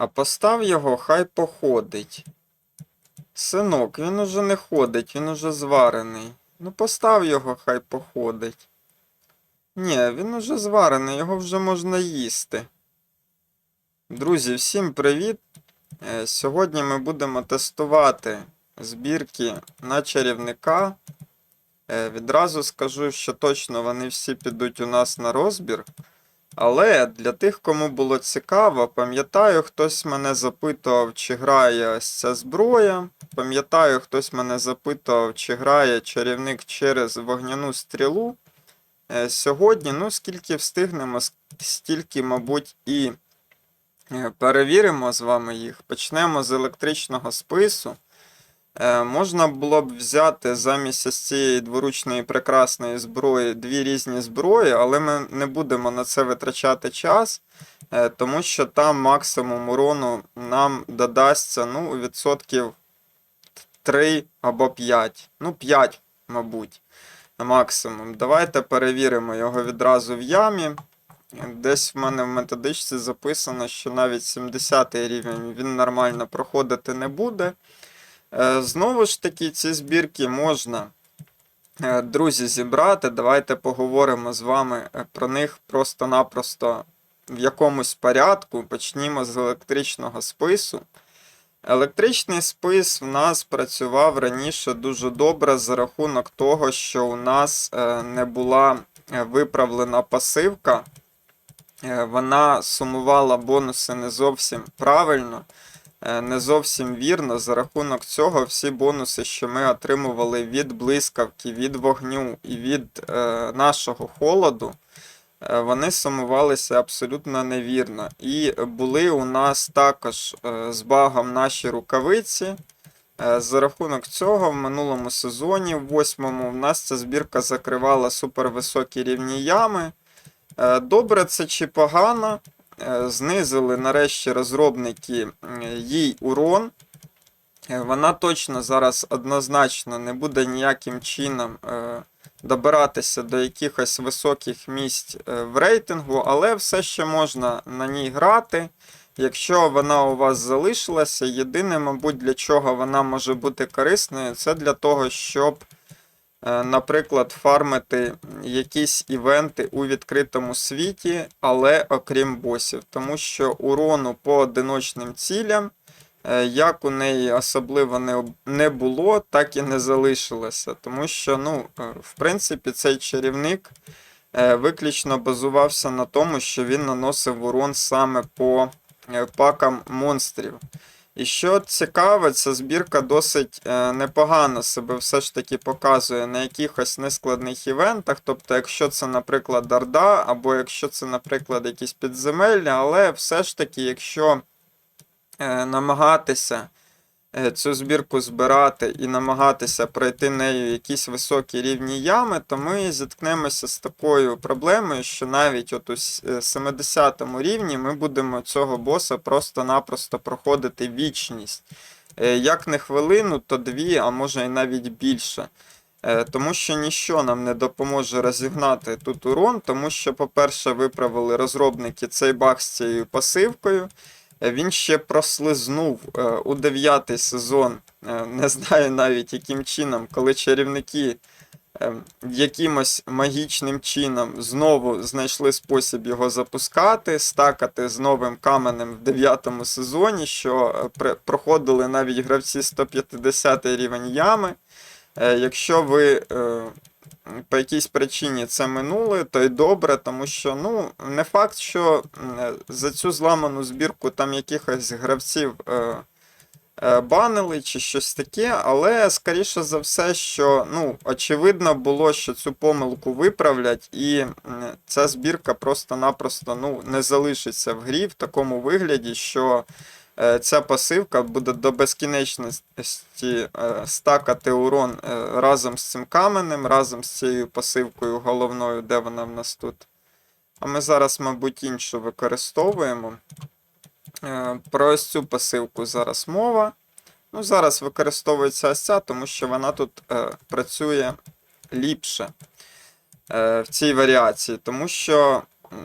А постав його, хай походить. Синок, він уже не ходить, він уже зварений. Ну постав його, хай походить. Ні, він уже зварений, його вже можна їсти. Друзі, всім привіт! Е, Сьогодні ми будемо тестувати збірки на чарівника. Е, Відразу скажу, що точно вони всі підуть у нас на розбір. Але для тих, кому було цікаво, пам'ятаю, хтось мене запитував, чи грає ось ця зброя. Пам'ятаю, хтось мене запитував, чи грає чарівник через вогняну стрілу. Е, Сьогодні, ну, скільки встигнемо, стільки, мабуть, і е, перевіримо з вами їх. Почнемо з електричного спису. Е, Можна було б взяти замість ось цієї дворучної прекрасної зброї дві різні зброї, але ми не будемо на це витрачати час, е, тому що там максимум урону нам додасться ну, відсотків 3 або 5. Ну, 5, мабуть, максимум. Давайте перевіримо його відразу в ямі. Десь в мене в методичці записано, що навіть 70 рівень він нормально проходити не буде. Е, Знову ж таки, ці збірки можна, е, друзі, зібрати. Давайте поговоримо з вами е, про них просто-напросто в якомусь порядку. Почнімо з електричного спису. Електричний спис в нас працював раніше дуже добре за рахунок того, що у нас не була виправлена пасивка. Вона сумувала бонуси не зовсім правильно не зовсім вірно. За рахунок цього всі бонуси, що ми отримували від блискавки, від вогню і від е, нашого холоду, е, вони сумувалися абсолютно невірно. І були у нас також е, з багом наші рукавиці. Е, За рахунок цього в минулому сезоні, в восьмому, в нас ця збірка закривала супервисокі рівні ями. Е, Добре це чи погано? Е, знизили нарешті розробники їй урон. Е, Вона точно зараз однозначно не буде ніяким чином е, добиратися до якихось високих місць в рейтингу, але все ще можна на ній грати. Якщо вона у вас залишилася, єдине, мабуть, для чого вона може бути корисною, це для того, щоб наприклад, фармити якісь івенти у відкритому світі, але окрім босів. Тому що урону по одиночним цілям, е, як у неї особливо не, було, так і не залишилося. Тому що, ну, е, в принципі, цей чарівник е, виключно базувався на тому, що він наносив урон саме по е, пакам монстрів. І що цікаво, ця збірка досить е, непогано себе все ж таки показує на якихось нескладних івентах. Тобто, якщо це, наприклад, Дарда, або якщо це, наприклад, якісь підземелля, але все ж таки, якщо е, намагатися цю збірку збирати і намагатися пройти нею якісь високі рівні ями, то ми зіткнемося з такою проблемою, що навіть от у с- е, 70 рівні ми будемо цього боса просто-напросто проходити вічність. Е, Як не хвилину, то дві, а може і навіть більше. Е, Тому що ніщо нам не допоможе розігнати тут урон, тому що, по-перше, виправили розробники цей баг з цією пасивкою. Він ще прослизнув е, у дев'ятий сезон. Е, Не знаю навіть яким чином, коли чарівники е, якимось магічним чином знову знайшли спосіб його запускати, стакати з новим каменем в дев'ятому сезоні, що проходили навіть гравці 150 рівень ями. Якщо ви по якійсь причині це минули, то й добре, тому що ну, не факт, що за цю зламану збірку там якихось гравців е, е, банили чи щось таке, але скоріше за все, що ну, очевидно було, що цю помилку виправлять, і ця збірка просто-напросто ну, не залишиться в грі в такому вигляді, що ця пасивка буде до безкінечності е, стакати урон е, разом з цим каменем, разом з цією пасивкою головною, де вона в нас тут. А ми зараз, мабуть, іншу використовуємо. Е, Про ось цю пасивку зараз мова. Ну, зараз використовується ось ця, тому що вона тут е, працює ліпше е, в цій варіації, тому що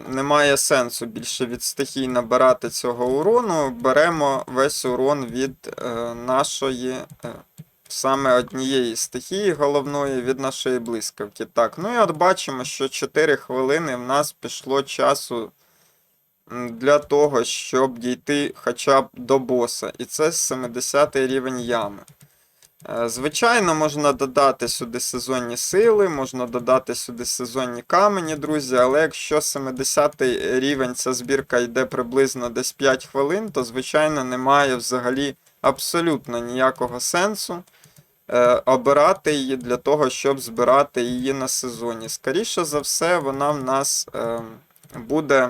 немає сенсу більше від стихій набирати цього урону. Беремо весь урон від е, нашої е, саме однієї стихії головної від нашої блискавки. Так, ну і от бачимо, що 4 хвилини в нас пішло часу для того, щоб дійти хоча б до боса. І це 70 рівень ями. Е, Звичайно, можна додати сюди сезонні сили, можна додати сюди сезонні камені, друзі, але якщо 70 рівень ця збірка йде приблизно десь 5 хвилин, то, звичайно, немає взагалі абсолютно ніякого сенсу е, обирати її для того, щоб збирати її на сезоні. Скоріше за все, вона в нас е, буде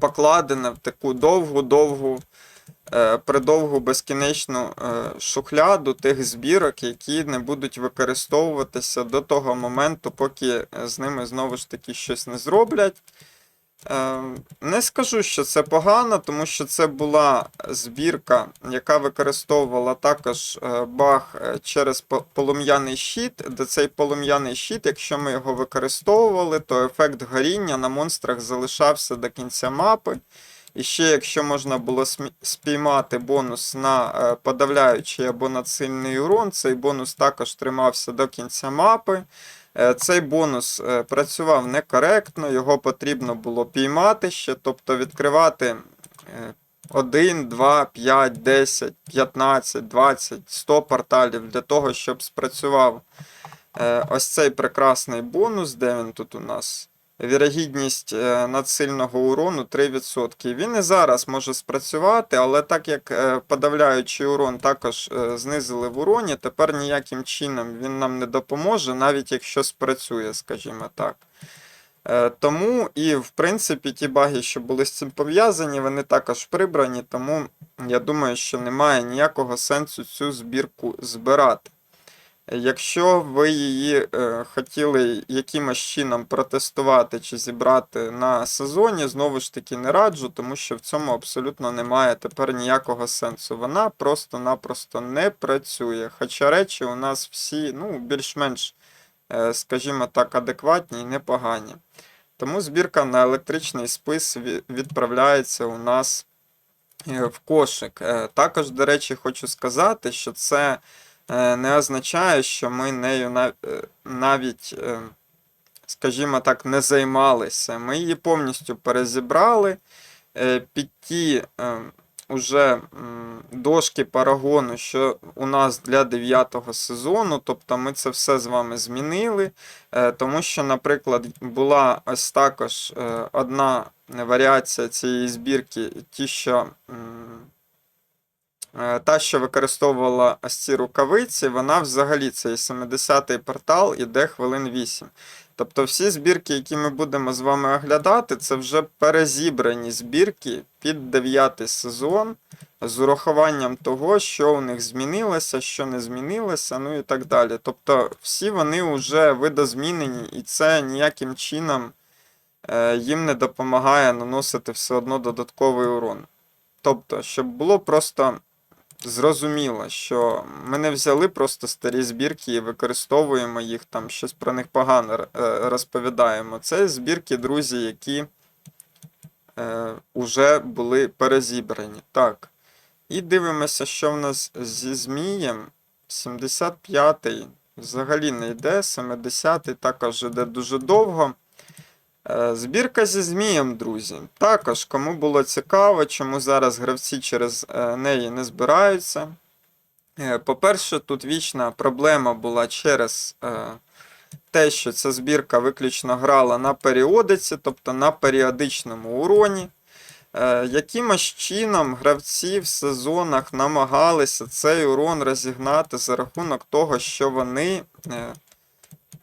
покладена в таку довгу-довгу придовгу безкінечну е, шухляду тих збірок, які не будуть використовуватися до того моменту, поки е, з ними знову ж таки щось не зроблять. Е, Не скажу, що це погано, тому що це була збірка, яка використовувала також е, баг е, через полум'яний щит, де цей полум'яний щит, якщо ми його використовували, то ефект горіння на монстрах залишався до кінця мапи. І ще, якщо можна було спіймати бонус на е, подавляючий або на сильний урон, цей бонус також тримався до кінця мапи. Е, Цей бонус е, працював некоректно, його потрібно було піймати ще, тобто відкривати е, 1, 2, 5, 10, 15, 20, 100 порталів для того, щоб спрацював ось цей прекрасний бонус, де він тут у нас. Вірогідність е, надсильного урону 3%. Він і зараз може спрацювати, але так як е, подавляючий урон також е, знизили в уроні, тепер ніяким чином він нам не допоможе, навіть якщо спрацює, скажімо так. Тому і, в принципі, ті баги, що були з цим пов'язані, вони також прибрані, тому я думаю, що немає ніякого сенсу цю збірку збирати. Якщо ви її е, хотіли якимось чином протестувати чи зібрати на сезоні, знову ж таки не раджу, тому що в цьому абсолютно немає тепер ніякого сенсу. Вона просто-напросто не працює. Хоча речі у нас всі ну, більш-менш, е, скажімо так, адекватні і непогані. Тому збірка на електричний спис відправляється у нас е, в кошик. Також, до речі, хочу сказати, що це не означає, що ми нею е, навіть, е, скажімо так, не займалися. Ми її повністю перезібрали е, під ті е, уже дошки парагону, що у нас для 9 сезону. Тобто ми це все з вами змінили. Е, Тому що, наприклад, була ось також е, одна варіація цієї збірки, ті, що. Е, Та, що використовувала ось ці рукавиці, вона взагалі цей 70-й портал іде хвилин 8. Тобто всі збірки, які ми будемо з вами оглядати, це вже перезібрані збірки під 9 сезон з урахуванням того, що у них змінилося, що не змінилося, ну і так далі. Тобто всі вони вже видозмінені, і це ніяким чином е, їм не допомагає наносити все одно додатковий урон. Тобто, щоб було просто зрозуміло, що ми не взяли просто старі збірки і використовуємо їх, там щось про них погано е, розповідаємо. Це збірки, друзі, які е, уже були перезібрані. Так. І дивимося, що в нас зі Змієм. 75-й взагалі не йде, 70-й також йде дуже довго. Е, Збірка зі Змієм, друзі. Також, кому було цікаво, чому зараз гравці через е, неї не збираються. Е, По-перше, тут вічна проблема була через те, що ця збірка виключно грала на періодиці, тобто на періодичному уроні. Якимось чином гравці в сезонах намагалися цей урон розігнати за рахунок того, що вони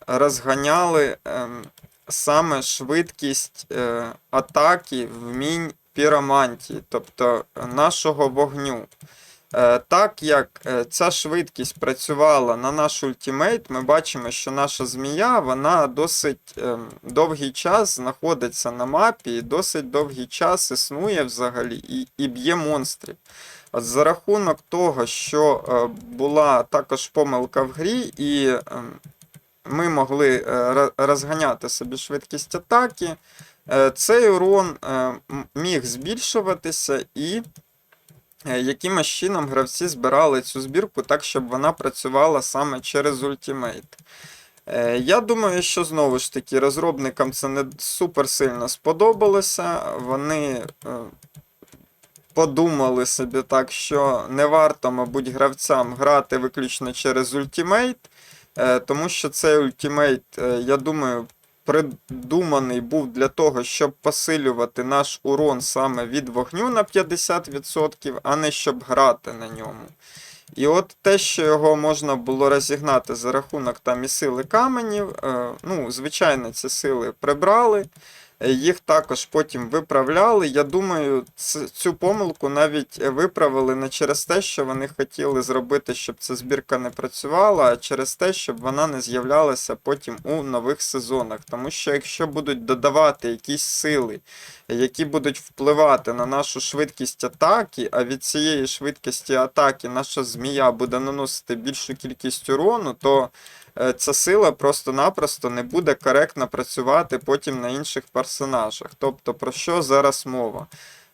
розганяли ем, саме швидкість е, атаки вмінь піромантії, тобто нашого вогню. Е, так як е, ця швидкість працювала на наш ультимейт, ми бачимо, що наша змія вона досить е, довгий час знаходиться на мапі і досить довгий час існує взагалі і, і б'є монстрів. От за рахунок того, що е, була також помилка в грі, і е, ми могли е, розганяти собі швидкість атаки, е, цей урон е, міг збільшуватися і якимось чином гравці збирали цю збірку так, щоб вона працювала саме через ультимейт. Я думаю, що знову ж таки розробникам це не супер сильно сподобалося. Вони подумали собі так, що не варто, мабуть, гравцям грати виключно через ультимейт, тому що цей ультимейт, е, я думаю, придуманий був для того, щоб посилювати наш урон саме від вогню на 50%, а не щоб грати на ньому. І от те, що його можна було розігнати за рахунок там і сили каменів, е, ну, звичайно, ці сили прибрали, е, їх також потім виправляли. Я думаю, цю помилку навіть виправили не через те, що вони хотіли зробити, щоб ця збірка не працювала, а через те, щоб вона не з'являлася потім у нових сезонах. Тому що якщо будуть додавати якісь сили, які будуть впливати на нашу швидкість атаки, а від цієї швидкості атаки наша змія буде наносити більшу кількість урону, то ця сила просто-напросто не буде коректно працювати потім на інших персонажах. Тобто, про що зараз мова?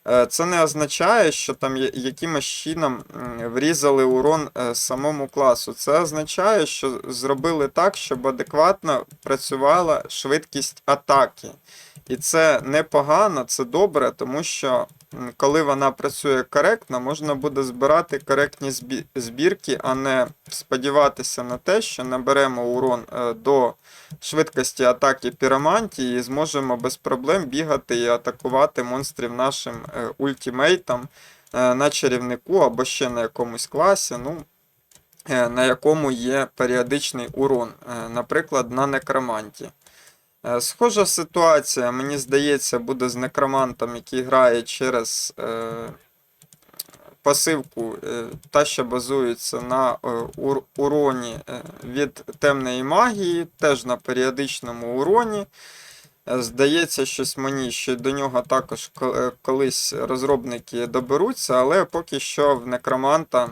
Е, Це не означає, що там якимось чином врізали урон е, самому класу. Це означає, що зробили так, щоб адекватно працювала швидкість атаки. І це непогано, це добре, тому що коли вона працює коректно, можна буде збирати коректні збірки, а не сподіватися на те, що наберемо урон е, до швидкості атаки піромантії і зможемо без проблем бігати і атакувати монстрів нашим е, ультімейтом е, на чарівнику або ще на якомусь класі. Ну, на якому є періодичний урон, наприклад, на некроманті. Е, Схожа ситуація, мені здається, буде з некромантом, який грає через е, пасивку, е, та, що базується на е, ур- уроні е, від темної магії, теж на періодичному уроні. Е, Здається, щось мені, що до нього також колись розробники доберуться, але поки що в некроманта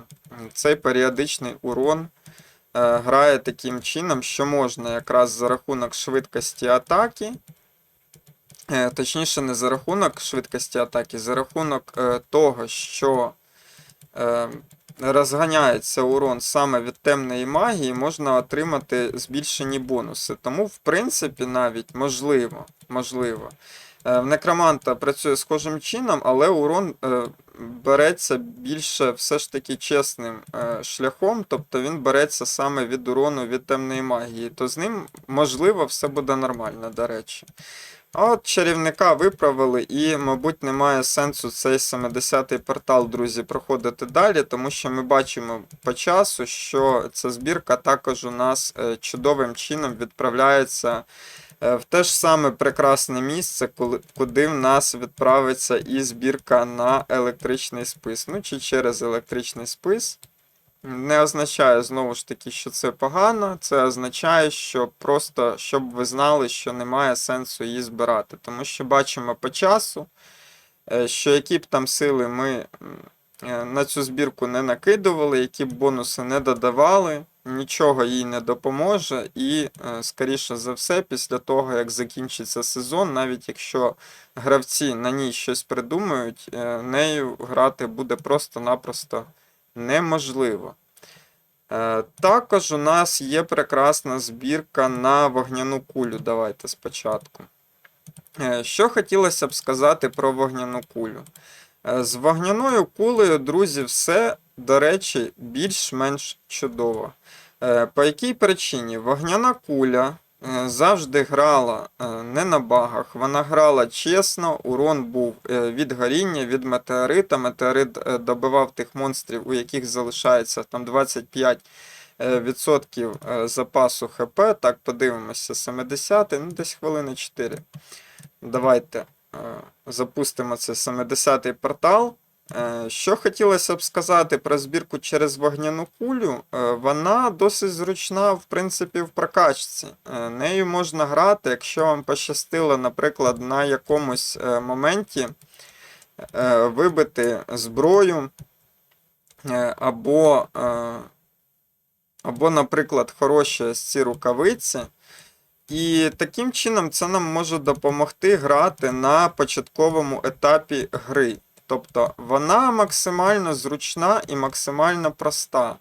цей періодичний урон грає таким чином, що можна якраз за рахунок швидкості атаки, е, точніше, не за рахунок швидкості атаки, за рахунок е, того, що е, розганяється урон саме від темної магії, можна отримати збільшені бонуси. Тому, в принципі, навіть можливо, можливо. Е, В некроманта працює схожим чином, але урон е, береться більше все ж таки чесним е, шляхом, тобто він береться саме від урону від темної магії, то з ним, можливо, все буде нормально, до речі. А от чарівника виправили, і, мабуть, немає сенсу цей 70-й портал, друзі, проходити далі, тому що ми бачимо по часу, що ця збірка також у нас чудовим чином відправляється в те ж саме прекрасне місце, куди в нас відправиться і збірка на електричний спис. Ну, чи через електричний спис. Не означає знову ж таки, що це погано. Це означає, що просто щоб ви знали, що немає сенсу її збирати. Тому що бачимо по часу, е, що які б там сили ми е, на цю збірку не накидували, які б бонуси не додавали, нічого їй не допоможе. І, е, скоріше за все, після того, як закінчиться сезон, навіть якщо гравці на ній щось придумають, е, нею грати буде просто-напросто неможливо. Е, Також у нас є прекрасна збірка на вогняну кулю. Давайте спочатку. Що хотілося б сказати про вогняну кулю? З вогняною кулею, друзі, все, до речі, більш-менш чудово. Е, По якій причині? Вогняна куля е, завжди грала е, не на багах, вона грала чесно, урон був від горіння, від метеорита. Метеорит добивав тих монстрів, у яких залишається там 25 е, відсотків е, запасу ХП. Так, подивимося, 70 ну десь хвилини 4. Давайте запустимо цей 70-й портал. Е, Що хотілося б сказати про збірку через вогняну кулю, Е, вона досить зручна, в принципі, в прокачці. Е, Нею можна грати, якщо вам пощастило, наприклад, на якомусь моменті вибити зброю або або, наприклад, хороші ось ці рукавиці. І таким чином це нам може допомогти грати на початковому етапі гри. Тобто вона максимально зручна і максимально проста.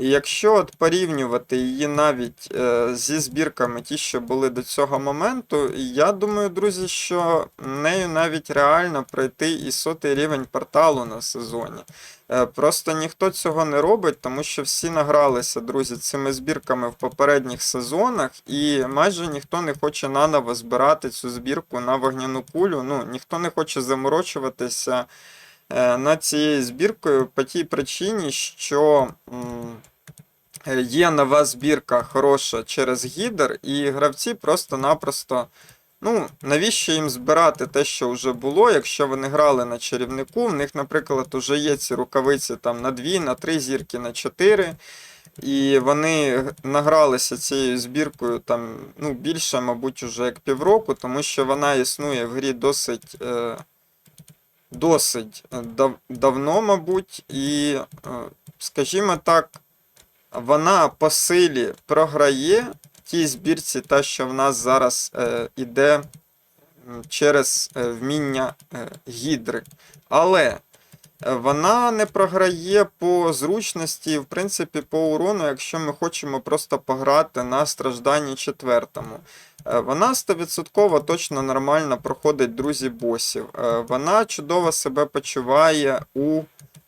І якщо от порівнювати її навіть е, зі збірками, ті, що були до цього моменту, я думаю, друзі, що нею навіть реально пройти і сотий рівень порталу на сезоні. Е, Просто ніхто цього не робить, тому що всі награлися, друзі, цими збірками в попередніх сезонах, і майже ніхто не хоче наново збирати цю збірку на вогняну кулю. Ну, ніхто не хоче заморочуватися е, над цією збіркою по тій причині, що. е, Є нова збірка хороша через гідер, і гравці просто-напросто. Ну, навіщо їм збирати те, що вже було, якщо вони грали на чарівнику, в них, наприклад, вже є ці рукавиці там на 2, на 3 зірки, на 4. І вони награлися цією збіркою там, ну, більше, мабуть, уже як півроку, тому що вона існує в грі досить, е, досить е, дав- давно, мабуть, і, е, скажімо так, вона по силі програє тій збірці, та, що в нас зараз е, іде через е, вміння е, гідри. Але е, вона не програє по зручності, в принципі, по урону, якщо ми хочемо просто пограти на стражданні четвертому. Вона 100% точно нормально проходить друзі босів. Вона чудово себе почуває у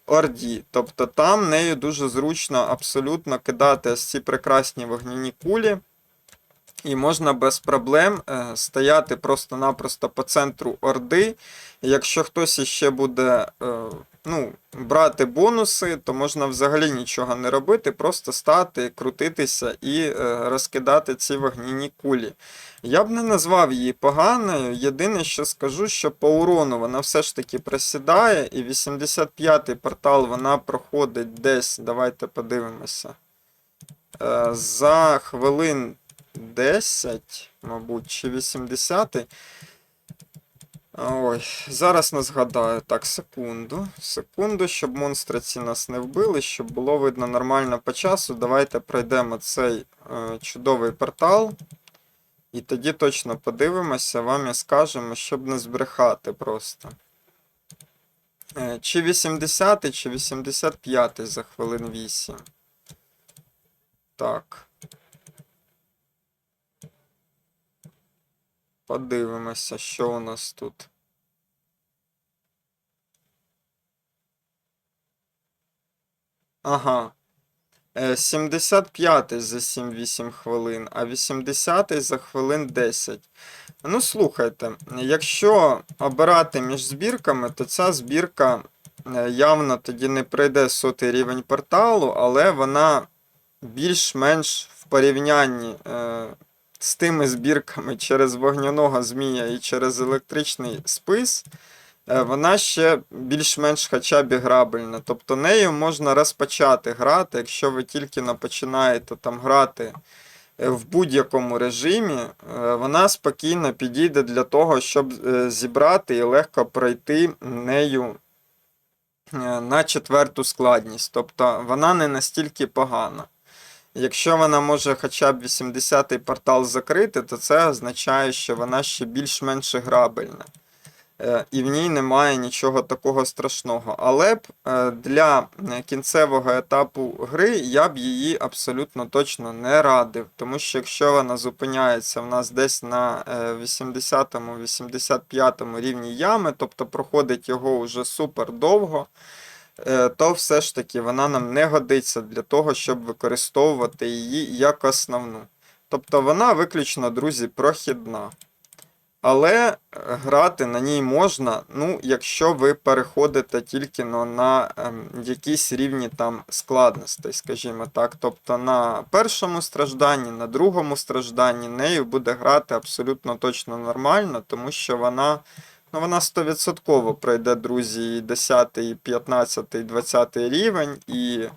Орді. Тобто там нею дуже зручно абсолютно кидати ці прекрасні вогняні кулі. І можна без проблем е, стояти просто-напросто по центру Орди. Якщо хтось іще буде е, ну, брати бонуси, то можна взагалі нічого не робити, просто стати, крутитися і е, розкидати ці вогняні кулі. Я б не назвав її поганою. Єдине, що скажу, що по урону вона все ж таки просідає, і 85-й портал вона проходить десь, давайте подивимося. За хвилин 10, мабуть, чи 80. Ой, зараз не згадаю. Так, секунду. Секунду, щоб монстри ці нас не вбили, щоб було видно нормально по часу. Давайте пройдемо цей е, чудовий портал. І тоді точно подивимося, вам і скажемо, щоб не збрехати просто. Е, Чи 80, чи 85 за хвилин 8. Так. Подивимося, що у нас тут. Ага. Е, 75 за 7-8 хвилин, а 80 за хвилин 10. Ну, слухайте, якщо обирати між збірками, то ця збірка е, явно тоді не пройде сотий рівень порталу, але вона більш-менш в порівнянні е, з тими збірками через вогняного змія і через електричний спис, е, вона ще більш-менш хоча б грабельна. Тобто нею можна розпочати грати, якщо ви тільки починаєте там грати е, в будь-якому режимі, е, вона спокійно підійде для того, щоб зібрати і легко пройти нею на четверту складність. Тобто вона не настільки погана. Якщо вона може хоча б 80-й портал закрити, то це означає, що вона ще більш-менш грабельна. Е, І в ній немає нічого такого страшного. Але б е, для е, кінцевого етапу гри я б її абсолютно точно не радив. Тому що якщо вона зупиняється в нас десь на 80-85 рівні ями, тобто проходить його вже супер довго, то все ж таки вона нам не годиться для того, щоб використовувати її як основну. Тобто вона виключно, друзі, прохідна. Але е, грати на ній можна, ну, якщо ви переходите тільки ну, на ем, якісь рівні там складностей, скажімо так. Тобто на першому стражданні, на другому стражданні нею буде грати абсолютно точно нормально, тому що вона, ну, вона 100% пройде, друзі, 10, 15, 20 рівень, і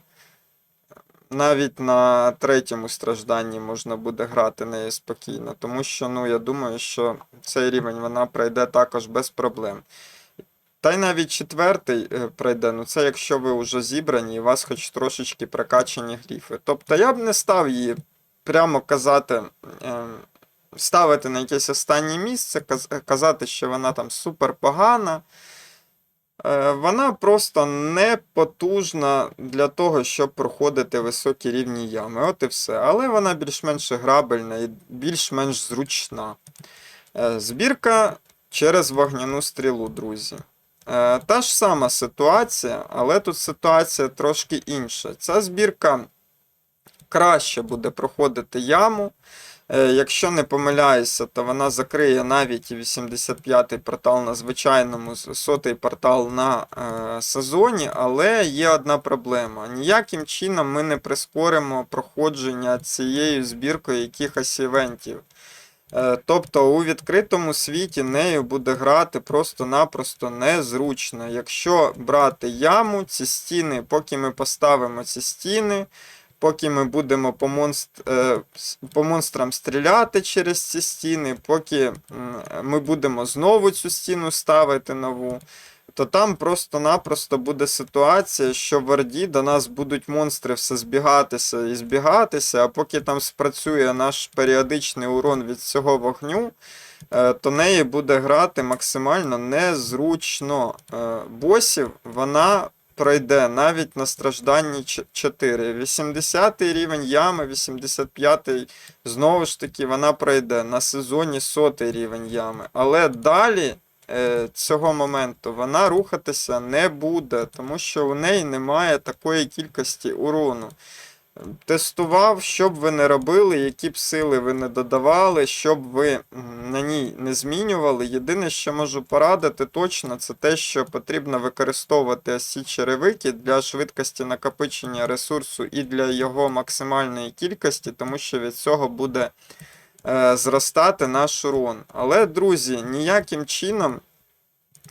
навіть на третьому стражданні можна буде грати нею спокійно, тому що, ну, я думаю, що цей рівень вона пройде також без проблем. Та й навіть четвертий е, пройде, ну це якщо ви вже зібрані і у вас хоч трошечки прокачані гріфи. Тобто я б не став її прямо казати, е, ставити на якесь останнє місце, казати, що вона там супер погана. Е, Вона просто не потужна для того, щоб проходити високі рівні ями. От і все. Але вона більш-менш грабельна і більш-менш зручна. Е, Збірка через вогняну стрілу, друзі. Е, Та ж сама ситуація, але тут ситуація трошки інша. Ця збірка краще буде проходити яму. Е, Якщо не помиляюся, то вона закриє навіть 85-й портал на звичайному, с- сотий портал на е, сезоні, але є одна проблема. Ніяким чином ми не прискоримо проходження цією збіркою якихось івентів. Е, Тобто у відкритому світі нею буде грати просто-напросто незручно. Якщо брати яму, ці стіни, поки ми поставимо ці стіни, поки ми будемо по, монст... е, по монстрам стріляти через ці стіни, поки ми будемо знову цю стіну ставити нову, то там просто-напросто буде ситуація, що в Орді до нас будуть монстри все збігатися і збігатися, а поки там спрацює наш періодичний урон від цього вогню, е, то неї буде грати максимально незручно. Е, Босів вона пройде навіть на стражданні 4. 80 рівень ями, 85 знову ж таки вона пройде на сезоні 100 рівень ями. Але далі е, цього моменту вона рухатися не буде, тому що у неї немає такої кількості урону. Тестував, що б ви не робили, які б сили ви не додавали, що б ви на ній не змінювали. Єдине, що можу порадити точно, це те, що потрібно використовувати ось ці черевики для швидкості накопичення ресурсу і для його максимальної кількості, тому що від цього буде е, зростати наш урон. Але, друзі, ніяким чином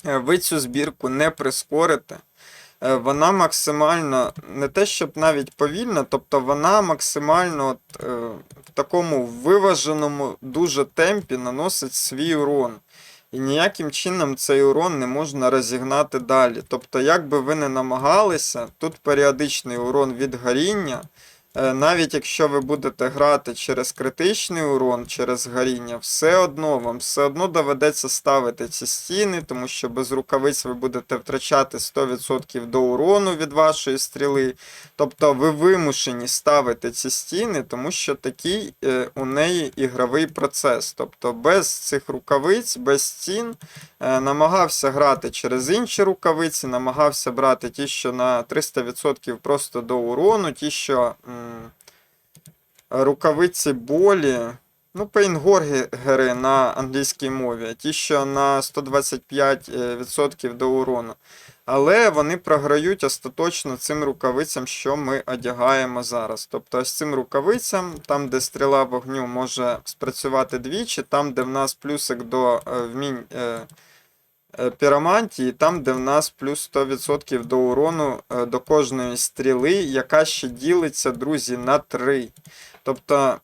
е, ви цю збірку не прискорите. Е, Вона максимально не те, щоб навіть повільна, тобто вона максимально от, е, в такому виваженому дуже темпі наносить свій урон. І ніяким чином цей урон не можна розігнати далі. Тобто, як би ви не намагалися, тут періодичний урон від горіння. Е, Навіть якщо ви будете грати через критичний урон, через горіння, все одно вам все одно доведеться ставити ці стіни, тому що без рукавиць ви будете втрачати 100% до урону від вашої стріли. Тобто ви вимушені ставити ці стіни, тому що такий е, у неї ігровий процес. Тобто без цих рукавиць, без стін е, намагався грати через інші рукавиці, намагався брати ті, що на 300% просто до урону, ті, що рукавиці болі. Ну, пейнгоргери на англійській мові, ті, що на 125% до урону. Але вони програють остаточно цим рукавицям, що ми одягаємо зараз. Тобто ось цим рукавицям, там, де стріла вогню може спрацювати двічі, там, де в нас плюсик до е, вмінь е, е, піромантії, там, де в нас плюс 100% до урону е, до кожної стріли, яка ще ділиться, друзі, на 3. Тобто.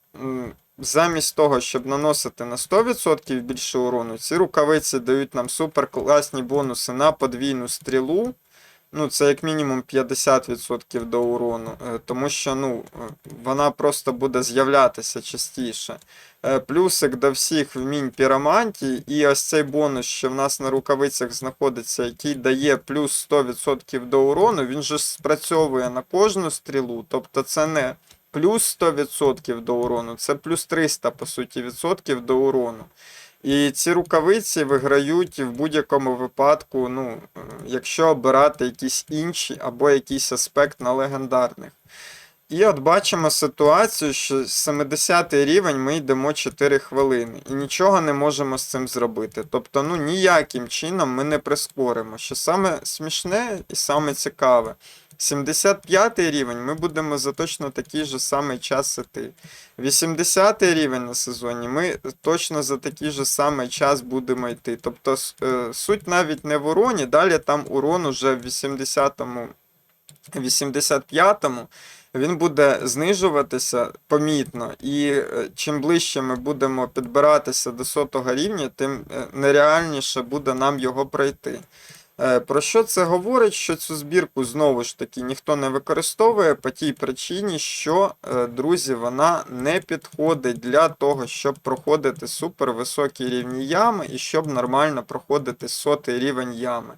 Замість того, щоб наносити на 100% більше урону, ці рукавиці дають нам супер класні бонуси на подвійну стрілу. Ну, це як мінімум 50% до урону, е, тому що ну, е, вона просто буде з'являтися частіше. Е, Плюсик до всіх вмінь піромантії, і ось цей бонус, що в нас на рукавицях знаходиться, який дає плюс 100% до урону, він же спрацьовує на кожну стрілу. Тобто це не плюс 100% до урону, це плюс 300, по суті, відсотків до урону. І ці рукавиці виграють в будь-якому випадку, ну, е, якщо обирати якісь інші або якийсь аспект на легендарних. І от бачимо ситуацію, що з 70 рівень ми йдемо 4 хвилини і нічого не можемо з цим зробити. Тобто, ну ніяким чином ми не прискоримо. Що саме смішне і саме цікаве. 75 рівень ми будемо за точно такий же самий час іти. 80 рівень на сезоні ми точно за такий же самий час будемо йти. Тобто е, суть навіть не в уроні, далі там урон уже в 80-му, 85-му він буде знижуватися помітно, і е, чим ближче ми будемо підбиратися до сотого рівня, тим е, нереальніше буде нам його пройти. Е, Про що це говорить? Що цю збірку знову ж таки ніхто не використовує по тій причині, що, е, друзі, вона не підходить для того, щоб проходити супервисокі рівні ями і щоб нормально проходити сотий рівень ями.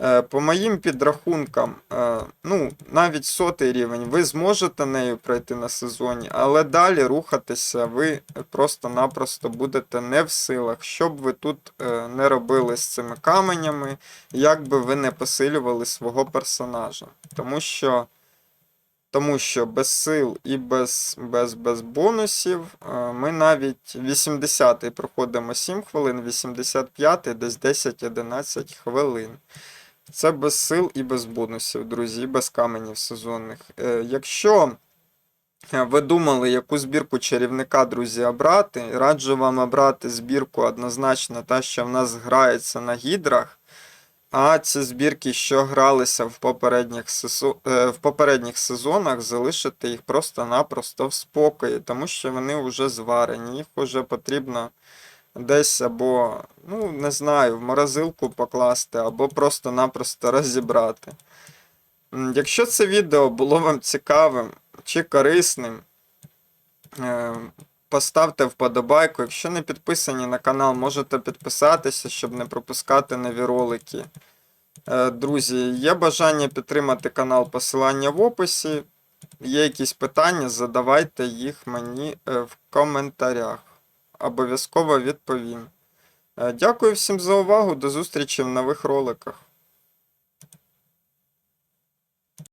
Е, По моїм підрахункам, е, ну, навіть сотий рівень, ви зможете нею пройти на сезоні, але далі рухатися ви просто-напросто будете не в силах, що б ви тут е, не робили з цими каменями, як би ви не посилювали свого персонажа. Тому що, тому що без сил і без, без, без бонусів ми навіть 80-й проходимо 7 хвилин, 85-й десь 10-11 хвилин. Це без сил і без бонусів, друзі, без каменів сезонних. Е, якщо е, ви думали, яку збірку чарівника, друзі, обрати, раджу вам обрати збірку однозначно та, що в нас грається на гідрах. А ці збірки, що гралися в попередніх, сезо- е, в попередніх сезонах, залишити їх просто-напросто в спокої, тому що вони вже зварені, їх вже потрібно десь або, ну, не знаю, в морозилку покласти, або просто-напросто розібрати. Якщо це відео було вам цікавим чи корисним, е, поставте вподобайку. Якщо не підписані на канал, можете підписатися, щоб не пропускати нові ролики. Е, Друзі, є бажання підтримати канал, посилання в описі. Є якісь питання, задавайте їх мені е, в коментарях. Обов'язково відповім. Е, Дякую всім за увагу. До зустрічі в нових роликах.